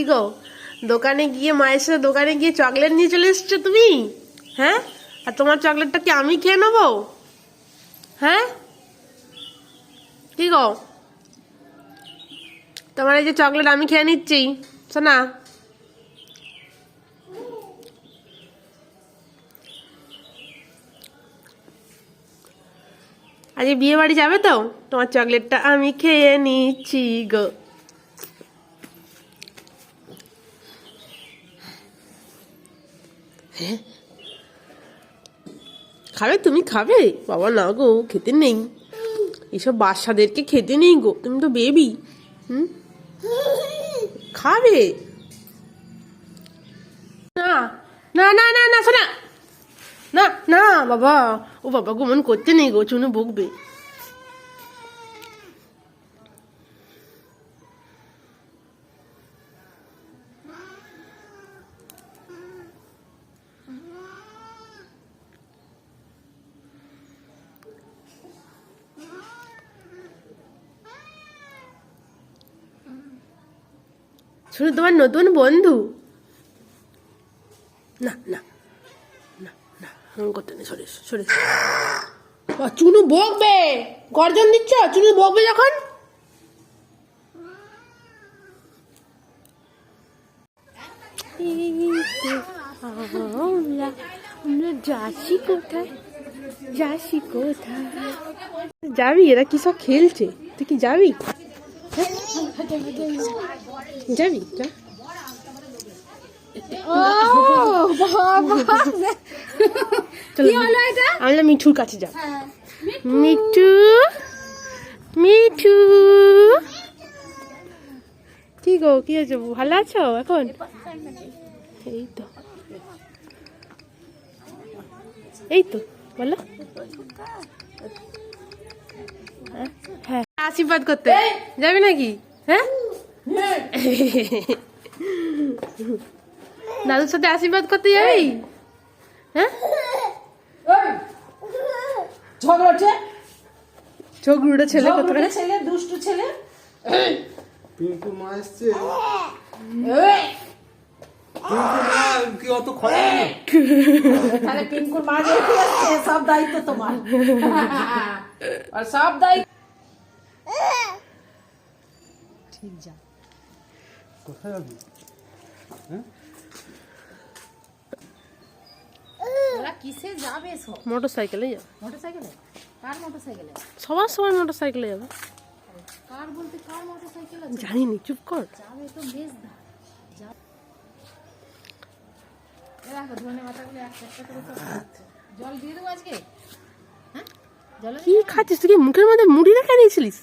কি গো? দোকানে গিয়ে, মায়ের সাথে দোকানে গিয়ে চকলেট নিয়ে চলে এসছো তুমি? হ্যাঁ? আর তোমার চকলেটটা কি আমি খেয়ে নেব? হ্যাঁ? কি গো? তোমার এই যে চকলেট আমি খেয়ে নিচ্ছি শোনা আজ বিয়ে বাড়ি যাবে তো? তোমার চকলেটটা আমি খেয়ে নিচ্ছি গো। হ্যাঁ? খাবে, তুমি খাবে। বাবা, না গো, খেতে নেই। এসব বাচ্চাদেরকে খেতে নেই গো, তুমি তো বেবি। হুম? খাবে। না না না না না, শোনা। না না, বাবা। ও বাবা গো, মন করতে নেই গো, চুনু বকবে। শুনে তোমার নতুন বন্ধু? না না না না এমন করতে নেই সরে সরে। চুনু বকবে! গর্জন দিচ্ছ? চুনু বকবে যখন? আমরা আমরা যাচ্ছি কোথায়? যাচ্ছি কোথায়? যাবি? এরা কি সব খেলছে? তুই কি যাবি? হ্যাঁ? যাবি আমরা মিঠুর কাছে যাব। মিঠু মিঠু। কি গো কি আছে ভালো আছো এখন? এই তো। এই তো বলো। হ্যাঁ, হ্যাঁ। আশীর্বাদ করতে। যাবে নাকি? হ্যাঁ? দাদুর সাথে আশীর্বাদ করতে যাবি? হ্যাঁ? ঝগড়াটে ছেলে কত ছেলে দুষ্টু ছেলে। পিঙ্কু মা এসছে। এই, পিঙ্কু মা কি অত তাহলে পিঙ্কুর মা সব দায়িত্ব তোমার। আর সব দায়িত্ব ঠিক যা। কোথায় যাবি? ওরা কিসে যাবে সব? মোটর সাইকেলে যাবে। মোটরসাইকেলে? কার মোটরসাইকেলে? সবার সময় মোটর সাইকেলে যাবে। কার বলতে কার মোটরসাইকেল আছে? জানি নি চুপ কর। যাবে তো বেশ দা। দেখো ধনে পাতাগুলো একটা একটা করে জল দিয়ে দেবো আজকে? হ্যাঁ? জল কি খাচ্ছিস? তুই কি মুখের মধ্যে মুড়ি রেখে দিয়েছিলিস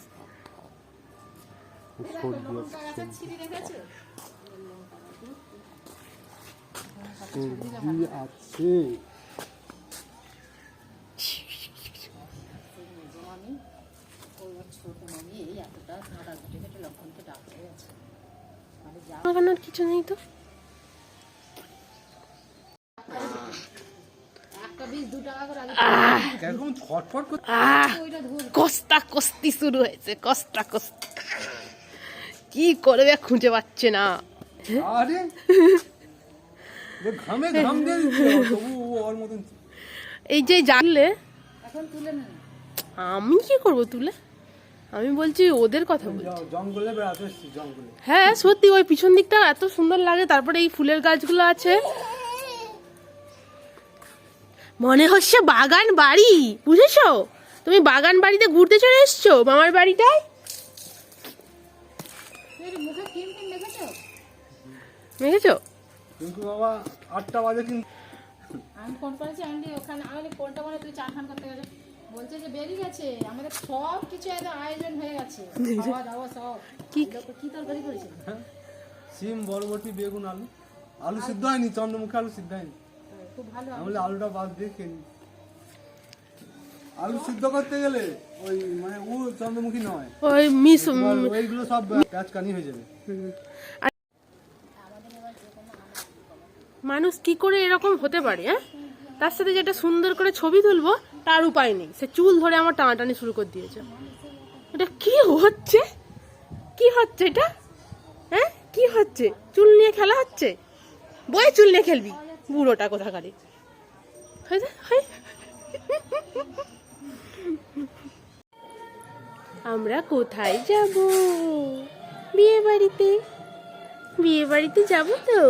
মানে যা লাগানোর কিছু নেই তো। কস্তা কস্তি শুরু হয়েছে কস্তা কস্তি। কি করবে খুঁজে পাচ্ছে না। আরে। ঘামে ঘাম দিয়ে তবু ওর মতন। এই যে জানলে। এখন তুলে নেন আমি কি করব তুলে? আমি বলছি ওদের কথা বলছি। জঙ্গলে জঙ্গলে। হ্যাঁ সত্যি ওই পিছন দিকটা এত সুন্দর লাগে তারপরে এই ফুলের গাছগুলো আছে। মনে হচ্ছে বাগান বাড়ি বুঝেছ? তুমি বাগান বাড়িতে ঘুরতে চলে এসছো মামার বাড়িটায়? মুখে ক্রিম ক্রিম দেখেছ দেখেছ কিন্তু বাবা আটটা বাজে কিন্তু। আমি ফোন করেছি আন্টি ওখানে আমি কোনটা বলে তুই চা খান করতে গেছে? বলছে যে বেরিয়ে গেছে। আমাদের সব কিছু একদম আয়োজন হয়ে গেছে। খাওয়া দাওয়া সব। কি কি তরকারি করেছিল সিম বরবটি বেগুন আলু। আলু সিদ্ধ হয়নি চন্দ্রমুখী আলু সিদ্ধ হয়নি। খুব ভালো আমি আলুটা বাদ দিয়ে খেয়ে। আলু সিদ্ধ করতে গেলে ওই মানে ও চন্দ্রমুখী নয়। ওই মিস ওইগুলো সব প্যাঁচ কানি হয়ে যাবে। মানুষ কি করে এরকম হতে পারে হ্যাঁ? তার সাথে যেটা সুন্দর করে ছবি তুলবো তার উপায় নেই। সে চুল ধরে আমার টানাটানি শুরু করে দিয়েছে। এটা কি হচ্ছে? কি হচ্ছে এটা? হ্যাঁ? কি হচ্ছে? চুল নিয়ে খেলা হচ্ছে? বই চুল নিয়ে খেলবি। বুড়োটা কোথাকারে? হয়? হয়? আমরা কোথায় যাব? বিয়ে বাড়িতে বিয়ে বাড়িতে যাব তো?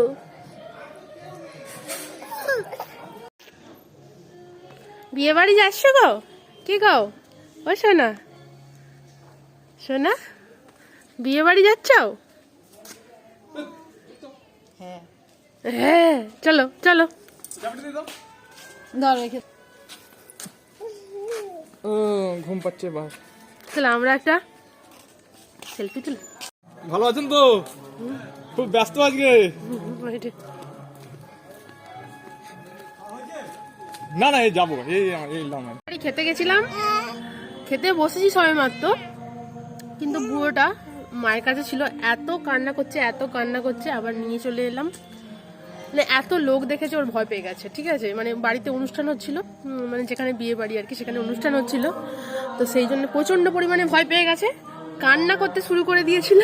বিয়ে বাড়ি যাচ্ছ গো? কি গো? ও সোনা। সোনা বিয়ে বাড়ি যাচ্ছ? হ্যাঁ। হ্যাঁ চলো চলো। ধর রেখে ঘুম পাচ্ছে বাস চলো আমরা একটা সেলফি তুলি। ভালো আছেন তো? খুব ব্যস্ত আজকে। না না এই যাব এই এই আমি। বাড়ি খেতে গেছিলাম। খেতে বসেছি সবে মাত্র। কিন্তু বুড়োটা মায়ের কাছে ছিল এত কান্না করছে এত কান্না করছে আবার নিয়ে চলে এলাম। মানে এত লোক দেখেছে ওর ভয় পেয়ে গেছে, ঠিক আছে? মানে বাড়িতে অনুষ্ঠান হচ্ছিল মানে যেখানে বিয়ে বাড়ি আর কি, সেখানে অনুষ্ঠান হচ্ছিল। তো সেই জন্য প্রচণ্ড পরিমাণে ভয় পেয়ে গেছে। কান্না করতে শুরু করে দিয়েছিল।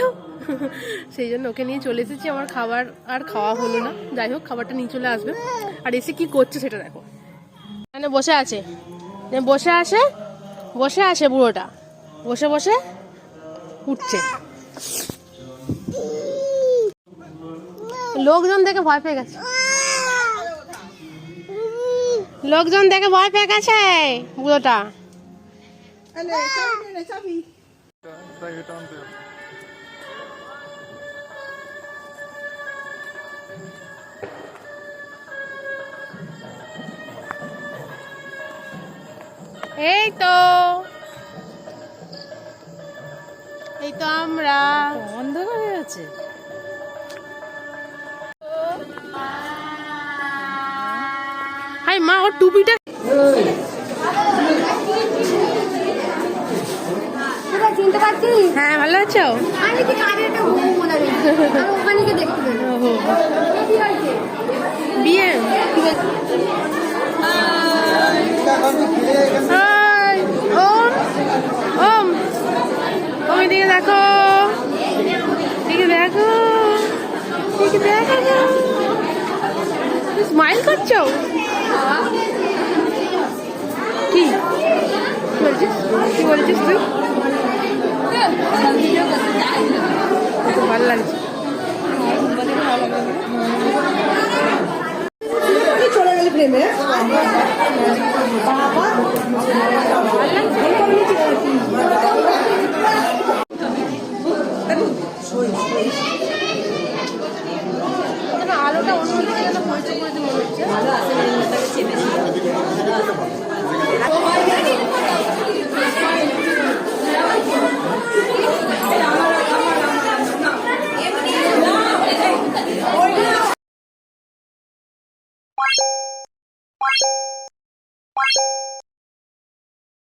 সেই জন্য ওকে নিয়ে চলে এসেছি। আমার খাবার আর খাওয়া হলো না। যাই হোক, খাবারটা নিয়ে চলে আসবে। আর এসে কি করছে সেটা দেখো। মানে বসে আছে। বসে আছে বসে আছে বুড়োটা। বসে বসে উঠছে। লোকজন দেখে ভয় পেয়ে গেছে। লোকজন দেখে ভয় পেয়ে গেছে বুড়োটা। এই তো। এই তো আমরা। অন্ধকার হয়ে আছে। হাই মা ওর টুপিটা চিনতে পারছিস হ্যাঁ ভালো আছো? আমি কি কানের একটা ঘুমো মনে আমি ওখানে গিয়ে দেখতে পেলাম ওহো। কি হয়েছে? বিয়ে? ওম ওম। ওম এদিকে দেখো। এদিকে দেখো। এদিকে দেখো। স্মাইল করছ?